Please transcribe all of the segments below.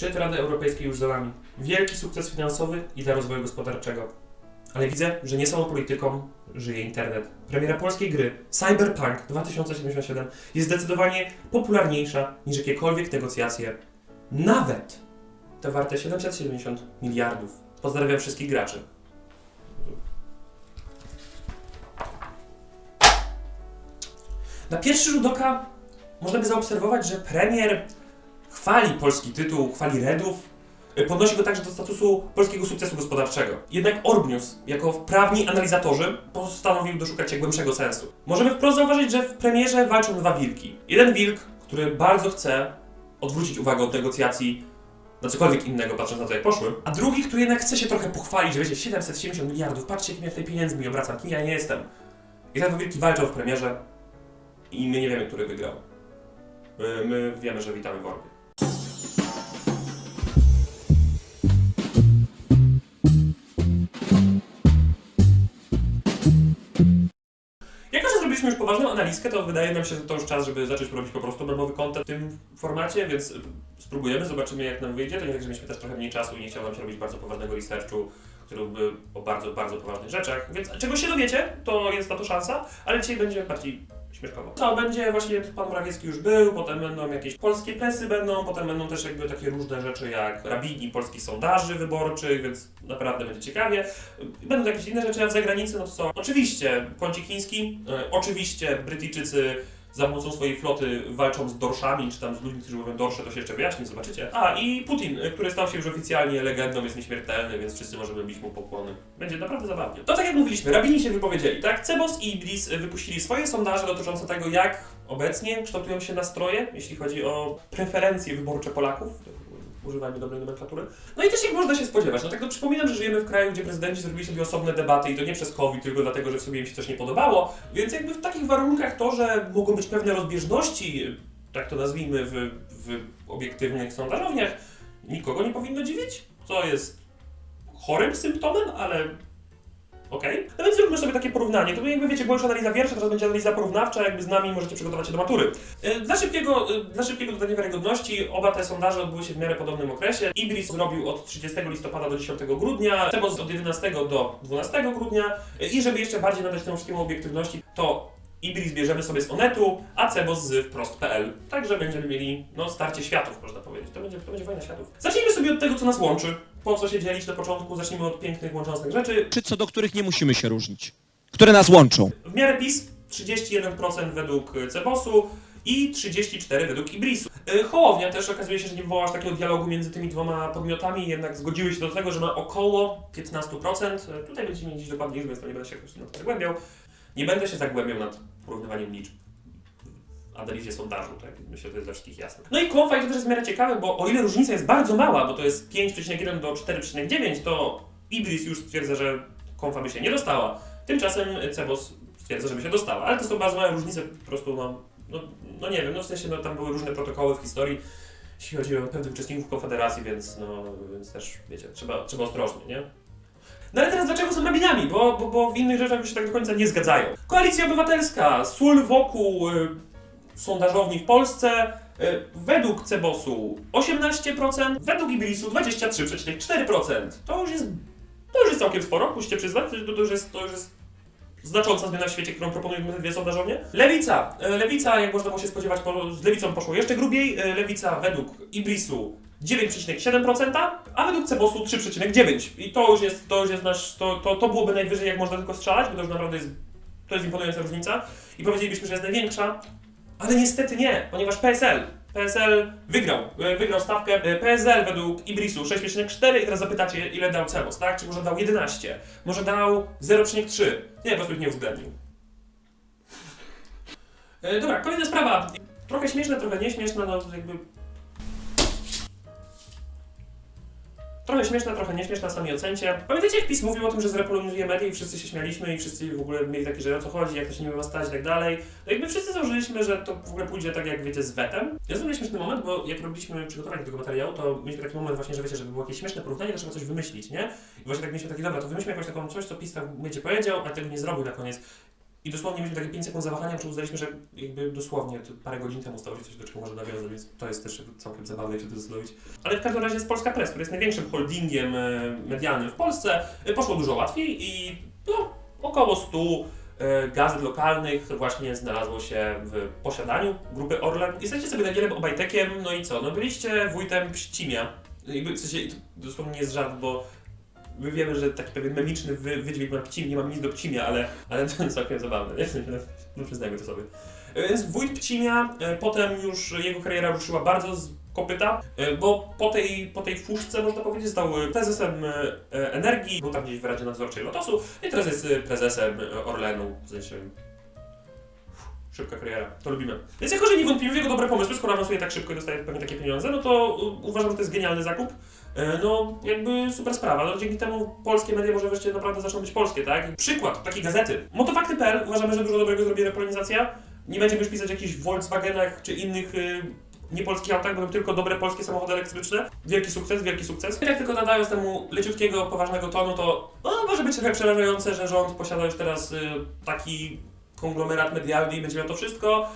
Szczyt Rady Europejskiej już za nami. Wielki sukces finansowy i dla rozwoju gospodarczego. Ale widzę, że nie samą polityką żyje internet. Premiera polskiej gry Cyberpunk 2077 jest zdecydowanie popularniejsza niż jakiekolwiek negocjacje. Nawet te warte 770 miliardów. Pozdrawiam wszystkich graczy. Na pierwszy rzut oka można by zaobserwować, że premier chwali polski tytuł, chwali Redów, y, podnosi go także do statusu polskiego sukcesu gospodarczego. Jednak Orbnius, jako wprawni analizatorzy, postanowił doszukać się głębszego sensu. Możemy wprost zauważyć, że w premierze walczą dwa wilki. Jeden wilk, który bardzo chce odwrócić uwagę od negocjacji na cokolwiek innego, patrząc na to, jak poszły, a drugi, który jednak chce się trochę pochwalić, że wiecie, 770 miliardów, patrzcie, jakim ja tutaj pieniędzmi obracam, kim ja nie jestem. I te dwa wilki walczą w premierze i my nie wiemy, który wygrał. My wiemy, że witamy w Orbie. Zrobiliśmy już poważną analizkę, to wydaje nam się, że to już czas, żeby zacząć robić po prostu darmowy content w tym formacie, więc spróbujemy, zobaczymy jak nam wyjdzie. To nie tak, że mieliśmy też trochę mniej czasu i nie chciał nam się robić bardzo poważnego researchu, który byłby o bardzo, bardzo poważnych rzeczach, więc czego się dowiecie, to jest na to szansa, ale dzisiaj będzie bardziej śmieszkowo. To będzie właśnie, pan Morawiecki już był, potem będą jakieś polskie presy będą, potem będą też jakby takie różne rzeczy jak rabini polskich sondaży wyborczych, więc naprawdę będzie ciekawie. Będą jakieś inne rzeczy, a w zagranicy no to są oczywiście kącik chiński, e, oczywiście Brytyjczycy za pomocą swojej floty walczą z dorszami, czy tam z ludźmi, którzy mówią dorsze, to się jeszcze wyjaśni, zobaczycie. A, i Putin, który stał się już oficjalnie legendą, jest nieśmiertelny, więc wszyscy możemy bić mu pokłony. Będzie naprawdę zabawnie. To tak jak mówiliśmy, rabini się wypowiedzieli, tak? Cebos i Iblis wypuścili swoje sondaże dotyczące tego, jak obecnie kształtują się nastroje, jeśli chodzi o preferencje wyborcze Polaków. Używajmy dobrej nomenklatury. No i też jak można się spodziewać. No tak to przypominam, że żyjemy w kraju, gdzie prezydenci zrobili sobie osobne debaty i to nie przez COVID, tylko dlatego, że w sobie im się coś nie podobało. Więc jakby w takich warunkach to, że mogą być pewne rozbieżności, tak to nazwijmy, w, w obiektywnych sondażowniach, nikogo nie powinno dziwić. Co jest chorym symptomem, ale okej. No więc zróbmy sobie takie porównanie. To jakby wiecie, była już analiza wiersza, teraz będzie analiza porównawcza, jakby z nami możecie przygotować się do matury. E, Dla szybkiego, e, dla szybkiego dodania wiarygodności, oba te sondaże odbyły się w miarę podobnym okresie. Ibris zrobił od 30 listopada do 10 grudnia, Cebos od 11 do 12 grudnia E, i żeby jeszcze bardziej nadać temu wszystkiemu obiektywności, to Ibris bierzemy sobie z Onetu, a Cebos z wprost.pl. Także będziemy mieli no, starcie światów, można powiedzieć. To będzie, to będzie wojna światów. Zacznijmy sobie od tego, co nas łączy. Po co się dzielić na początku? Zacznijmy od pięknych, łączących rzeczy. Czy co do których nie musimy się różnić, które nas łączą. W miarę PiS 31% według Cebosu i 34% według Ibrisu. Y, Hołownia też okazuje się, że nie wywołała aż takiego dialogu między tymi dwoma podmiotami, jednak zgodziły się do tego, że ma około 15%. Y, Tutaj mieli gdzieś dokładnie liczby, więc to nie będę się jakoś na to zagłębiał. Nie będę się zagłębiał nad porównywaniem liczb analizie sondażu, tak? Myślę, że to jest dla wszystkich jasne. No i i to też jest w miarę ciekawe, bo o ile różnica jest bardzo mała, bo to jest 5,1 do 4,9, to Ibris już stwierdza, że konfa by się nie dostała. Tymczasem Cebos stwierdza, żeby się dostała. Ale to są bardzo małe różnice, po prostu no, no, no nie wiem, no w sensie no, tam były różne protokoły w historii, jeśli chodzi o pewnych uczestników Konfederacji, więc no, więc też, wiecie, trzeba, trzeba ostrożnie, nie? No ale teraz dlaczego są rabinami? Bo, bo, bo w innych rzeczach się tak do końca nie zgadzają. Koalicja Obywatelska, sól wokół y, sondażowni w Polsce, y, według Cebosu 18%, według Ibrisu 23,4%. To już jest, to już jest całkiem sporo, musicie przyznać, to, to, już jest, to już jest znacząca zmiana w świecie, którą proponują te dwie sondażownie. Lewica. E, Lewica, jak można było się spodziewać, po, z Lewicą poszło jeszcze grubiej. E, Lewica według Ibrisu 9,7%, a według Cebosu 3,9%. I to już jest, to już jest nasz, to, to, to byłoby najwyżej, jak można tylko strzelać, bo to już naprawdę jest, to jest imponująca różnica. I powiedzielibyśmy, że jest największa, ale niestety nie, ponieważ PSL, PSL wygrał, e, wygrał stawkę. E, PSL według Ibrisu 6,4 i teraz zapytacie, ile dał Cebos, tak? Czy może dał 11? Może dał 0,3? Nie, po prostu ich nie uwzględnił. E, dobra, kolejna sprawa. Trochę śmieszna, trochę nieśmieszna, no jakby... Trochę śmieszna, trochę nieśmieszna, sami ocencie. Pamiętacie jak PiS mówił o tym, że zrepolonizuje media i wszyscy się śmialiśmy i wszyscy w ogóle mieli takie, że o co chodzi, jak to się nie ma stać i tak dalej. No jakby wszyscy założyliśmy, że to w ogóle pójdzie tak jak wiecie z wetem. Ja zrobiłem śmieszny moment, bo jak robiliśmy przygotowanie tego materiału, to mieliśmy taki moment właśnie, że wiecie, żeby było jakieś śmieszne porównanie, to trzeba coś wymyślić, nie? I właśnie tak mieliśmy taki, dobra, to wymyślmy jakoś taką coś, co PiS tam wiecie powiedział, a tego nie zrobił na koniec. I dosłownie mieliśmy takie 5 sekund zawahania, przy uznaliśmy, że jakby dosłownie parę godzin temu stało się coś, do czego może nawiązać, więc to jest też całkiem zabawne, jak się to zastanowić. Ale w każdym razie jest Polska Press, który jest największym holdingiem e, medialnym w Polsce. E, Poszło dużo łatwiej i no, około 100 e, gazet lokalnych właśnie znalazło się w posiadaniu grupy Orlen. Jesteście sobie Danielem Obajtekiem, no i co? No byliście wójtem Pścimia. Jakby, w sensie, to dosłownie nie jest żart, bo my wiemy, że taki pewien memiczny wy, wydźwięk ma Pcim, nie mam nic do Pcimia, ale, ale to jest całkiem zabawne, nie? No przyznajmy to sobie. E, Więc wójt Pcimia, e, potem już jego kariera ruszyła bardzo z kopyta, e, bo po tej, po tej fuszce, można powiedzieć, został prezesem Energii, był tam gdzieś w Radzie Nadzorczej Lotosu i teraz jest prezesem Orlenu, w sensie Szybka kariera, to lubimy. Więc jako, że niewątpliwie jego dobre pomysły, skoro awansuje tak szybko i dostaje pewnie takie pieniądze, no to u- uważam, że to jest genialny zakup. E, No, jakby super sprawa. No, dzięki temu polskie media może wreszcie naprawdę zaczną być polskie, tak? Przykład takiej gazety. Motofakty.pl uważamy, że dużo dobrego zrobi repolonizacja. Nie będziemy już pisać o jakichś Volkswagenach czy innych y, niepolskich autach, będą tylko dobre polskie samochody elektryczne. Wielki sukces, wielki sukces. Jak tylko nadając temu leciutkiego, poważnego tonu, to no, może być trochę przerażające, że rząd posiada już teraz y, taki konglomerat medialny i będzie miał to wszystko.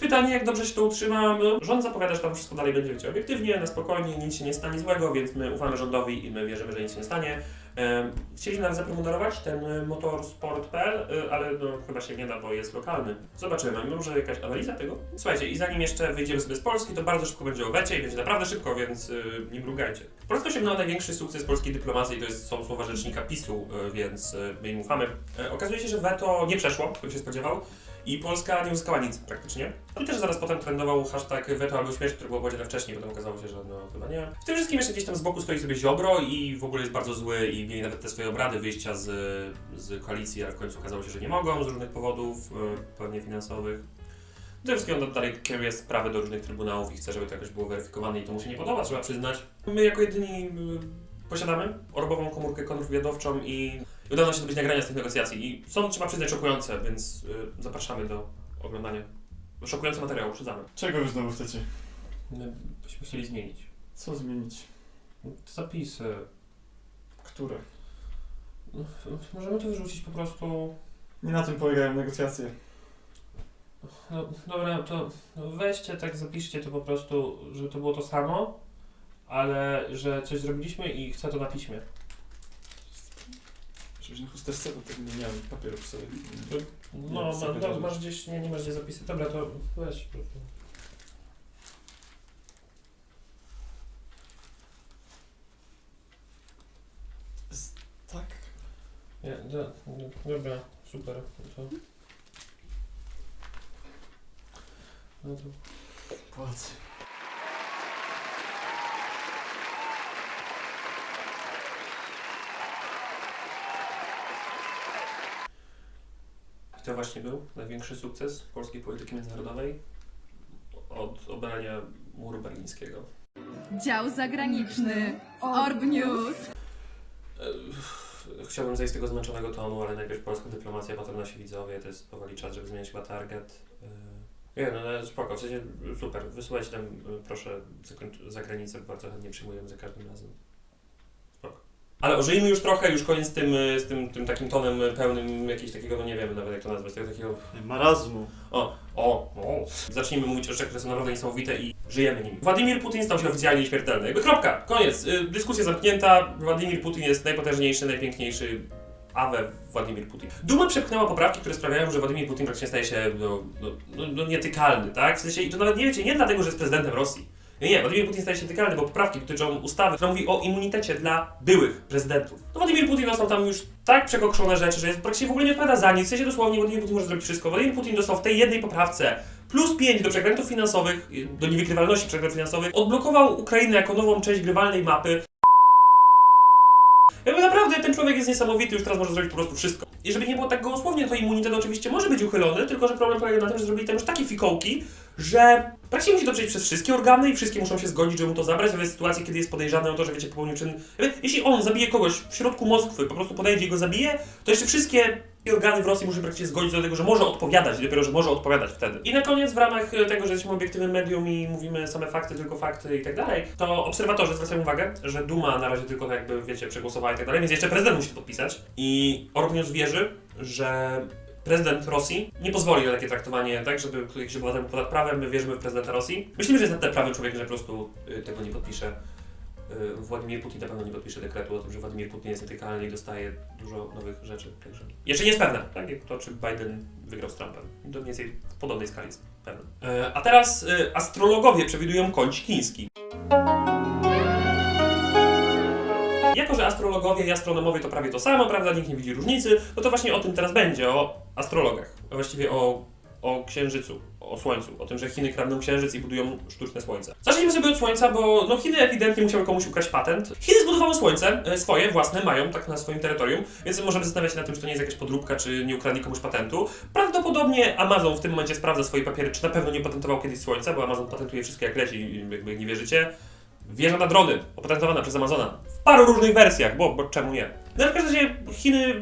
Pytanie, jak dobrze się to utrzyma. No, Rząd zapowiada, że tam wszystko dalej będzie wiecie, obiektywnie, na spokojnie, nic się nie stanie złego, więc my ufamy rządowi i my wierzymy, że nic się nie stanie. Chcieliśmy nawet zapromotować ten y, motorsport.pl, y, ale no, chyba się nie da, bo jest lokalny. Zobaczymy, może jakaś analiza tego? Słuchajcie, i zanim jeszcze wyjdziemy sobie z Polski, to bardzo szybko będzie o wecie i będzie naprawdę szybko, więc y, nie mrugajcie. Polska osiągnęła największy sukces polskiej dyplomacji, to jest, są słowa rzecznika PiSu, więc my im ufamy. E, Okazuje się, że weto nie przeszło, kto się spodziewał. I Polska nie uzyskała nic praktycznie. I też zaraz potem trendował hashtag weto albo śmierć, który było powiedziane wcześniej, potem okazało się, że no chyba nie. W tym wszystkim jeszcze gdzieś tam z boku stoi sobie Ziobro i w ogóle jest bardzo zły i mieli nawet te swoje obrady wyjścia z, z koalicji, ale w końcu okazało się, że nie mogą z różnych powodów, e, pewnie finansowych. Przede wszystkim on dalej kieruje sprawy do różnych trybunałów i chce, żeby to jakoś było weryfikowane i to mu się nie podoba, trzeba przyznać. My jako jedyni posiadamy orbową komórkę kontrwywiadowczą i udało nam się dobyć nagrania z tych negocjacji i są, trzeba przyznać, szokujące, więc y, zapraszamy do oglądania. Szokujące materiały, uprzedzamy. Czego wy znowu chcecie? My byśmy chcieli zmienić. Co zmienić? Zapisy. Które? No, Możemy to wyrzucić po prostu. Nie na tym polegają negocjacje. No, dobra, to no weźcie tak, zapiszcie to po prostu, żeby to było to samo, ale że coś zrobiliśmy i chcę to na piśmie. Żebyś na chusteczce, bo tak nie miałem papieru w sobie. No, Nie, ma, no masz gdzieś, nie, nie masz gdzie zapisać. Dobra, to weź po prostu. Tak? Nie, do, do, dobra, super. To... No to... Płacy. To właśnie był największy sukces polskiej polityki międzynarodowej od obalenia muru berlińskiego. Dział zagraniczny. Orb News. Chciałbym zejść z tego zmęczonego tonu, ale najpierw polska dyplomacja, potem nasi widzowie, to jest powoli czas, żeby zmienić chyba target. E, Nie, no ale spoko, w sensie super, wysyłajcie nam e, proszę zakończ- za granicę, bardzo chętnie przyjmujemy za każdym razem. Ale ożyjmy już trochę, już koniec z tym, e, z tym, tym takim tonem e, pełnym jakiegoś takiego, no nie wiemy nawet jak to nazwać, tego takiego Marazmu. o, o, o. Zacznijmy mówić o rzeczach, które są naprawdę niesamowite i żyjemy nimi. Władimir Putin stał się oficjalnie nieśmiertelny. Jakby kropka, koniec. Y, dyskusja zamknięta. Władimir Putin jest najpotężniejszy, najpiękniejszy. Awe Władimir Putin. Duma przepchnęła poprawki, które sprawiają, że Władimir Putin praktycznie staje się no, no, no, no, nietykalny, tak? W sensie, i to nawet nie wiecie, nie dlatego, że jest prezydentem Rosji. Nie, Władimir Putin staje się tykalny, bo poprawki dotyczą ustawy, która mówi o immunitecie dla byłych prezydentów. No Władimir Putin dostał tam już tak przekokszone rzeczy, że jest praktycznie w ogóle nie odpowiada za nic. W sensie dosłownie Władimir Putin może zrobić wszystko. Władimir Putin dostał w tej jednej poprawce plus 5 do przekrętów finansowych, do niewykrywalności przekrętów finansowych, odblokował Ukrainę jako nową część grywalnej mapy. Jakby naprawdę ten człowiek jest niesamowity, już teraz może zrobić po prostu wszystko. I żeby nie było tak gołosłownie, to immunitet oczywiście może być uchylony, tylko że problem polega na tym, że zrobili tam już takie fikołki, że praktycznie musi to przejść przez wszystkie organy i wszystkie muszą się zgodzić, żeby mu to zabrać, ale w sytuacji, kiedy jest podejrzany o to, że wiecie, popełnił czyn... Jeśli on zabije kogoś w środku Moskwy, po prostu podejdzie i go zabije, to jeszcze wszystkie organy w Rosji muszą praktycznie zgodzić do tego, że może odpowiadać, dopiero, że może odpowiadać wtedy. I na koniec, w ramach e, tego, że jesteśmy obiektywnym medium i mówimy same fakty, tylko fakty i tak dalej, to obserwatorzy zwracają uwagę, że Duma na razie tylko tak jakby, wiecie, przegłosowała i tak dalej, więc jeszcze prezydent musi to podpisać. I Orb News wierzy, że prezydent Rosji nie pozwoli na takie traktowanie, tak, żeby obywatel był ponad prawem. My wierzymy w prezydenta Rosji. Myślimy, że jest na tyle prawym człowiekiem, że po prostu y, tego nie podpisze. Y, Władimir Putin na pewno nie podpisze dekretu o tym, że Władimir Putin jest nietykalny i dostaje dużo nowych rzeczy. Także jeszcze nie jest pewne, tak jak to, czy Biden wygrał z Trumpem. To mniej więcej w podobnej skali jest pewne. E, A teraz y, astrologowie przewidują koń chiński. Że astrologowie i astronomowie to prawie to samo, prawda, nikt nie widzi różnicy, no to właśnie o tym teraz będzie, o astrologach, a właściwie o, o księżycu, o słońcu, o tym, że Chiny kradną księżyc i budują sztuczne słońce. Zacznijmy sobie od słońca, bo no Chiny ewidentnie musiały komuś ukraść patent. Chiny zbudowały słońce, e, swoje, własne, mają tak na swoim terytorium, więc możemy zastanawiać się nad tym, czy to nie jest jakaś podróbka, czy nie ukradli komuś patentu. Prawdopodobnie Amazon w tym momencie sprawdza swoje papiery, czy na pewno nie patentował kiedyś słońca, bo Amazon patentuje wszystko jak leci, jakby nie wierzycie. Wieża na drony, opatentowana przez Amazona. W paru różnych wersjach, bo, bo czemu nie? No w każdym razie Chiny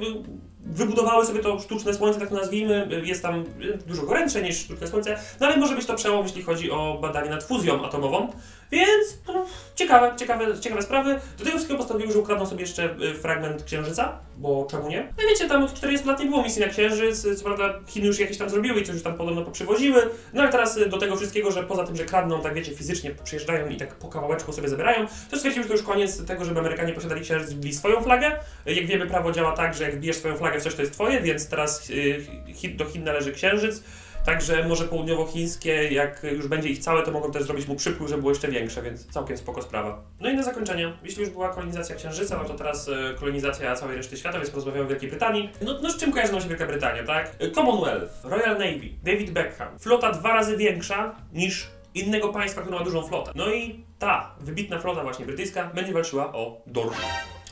wybudowały sobie to sztuczne słońce, tak to nazwijmy. Jest tam dużo gorętsze niż sztuczne słońce, no ale może być to przełom, jeśli chodzi o badanie nad fuzją atomową. Więc no, ciekawe, ciekawe, ciekawe sprawy. Do tego wszystkiego postanowiły, że ukradną sobie jeszcze y, fragment Księżyca, bo czemu nie? No i wiecie, tam od 40 lat nie było misji na Księżyc, co prawda Chiny już jakieś tam zrobiły i coś już tam podobno poprzywoziły, no ale teraz y, do tego wszystkiego, że poza tym, że kradną, tak wiecie, fizycznie przyjeżdżają i tak po kawałeczku sobie zabierają, to stwierdziły, że to już koniec tego, żeby Amerykanie posiadali Księżyc, wbili swoją flagę. Y, Jak wiemy, prawo działa tak, że jak wbijesz swoją flagę w coś, to jest twoje, więc teraz y, do Chin należy Księżyc. Także Morze Południowochińskie, jak już będzie ich całe, to mogą też zrobić mu przypływ, żeby było jeszcze większe, więc całkiem spoko sprawa. No i na zakończenie, jeśli już była kolonizacja Księżyca, no to teraz e, kolonizacja całej reszty świata, więc porozmawiamy o Wielkiej Brytanii. No, no z czym kojarzy nam się Wielka Brytania, tak? E, Commonwealth, Royal Navy, David Beckham. Flota dwa razy większa niż innego państwa, które ma dużą flotę. No i ta wybitna flota właśnie brytyjska będzie walczyła o dorszy.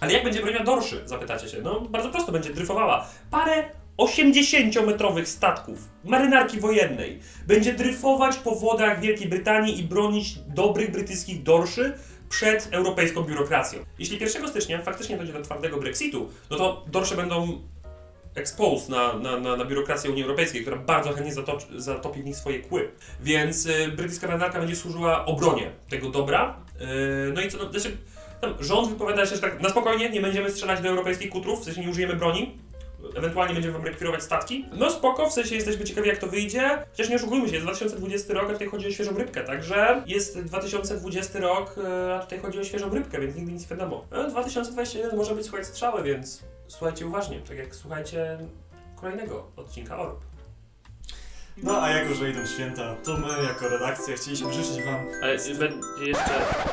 Ale jak będzie broniła dorszy, zapytacie się? No bardzo prosto, będzie dryfowała. Parę 80-metrowych statków marynarki wojennej będzie dryfować po wodach Wielkiej Brytanii i bronić dobrych brytyjskich dorszy przed europejską biurokracją. Jeśli 1 stycznia faktycznie dojdzie do twardego Brexitu, no to dorsze będą exposed na, na, na, na biurokrację Unii Europejskiej, która bardzo chętnie zatoczy, zatopi w nich swoje kły. Więc y, brytyjska marynarka będzie służyła obronie tego dobra. Y, no i co, no, znaczy, tam rząd wypowiada się, że tak na spokojnie, nie będziemy strzelać do europejskich kutrów, w sensie nie użyjemy broni, ewentualnie będziemy wam rekwirować statki. No spoko, w sensie jesteśmy ciekawi jak to wyjdzie. Chociaż nie oszukujmy się, jest 2020 rok, a tutaj chodzi o świeżą rybkę, także jest 2020 rok, e, a tutaj chodzi o świeżą rybkę, więc nigdy nic nie wiadomo. E, 2021 może być słuchać strzały, więc słuchajcie uważnie, tak jak słuchajcie kolejnego odcinka Orb. No a jako, że idą święta, to my jako redakcja chcieliśmy życzyć wam... Ale będzie jeszcze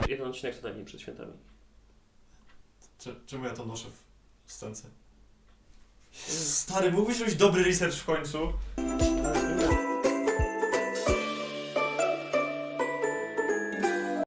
jeden odcinek co najmniej przed świętami. Cze- Czemu ja to noszę w scence? Stary, mógłbyś robić dobry research w końcu?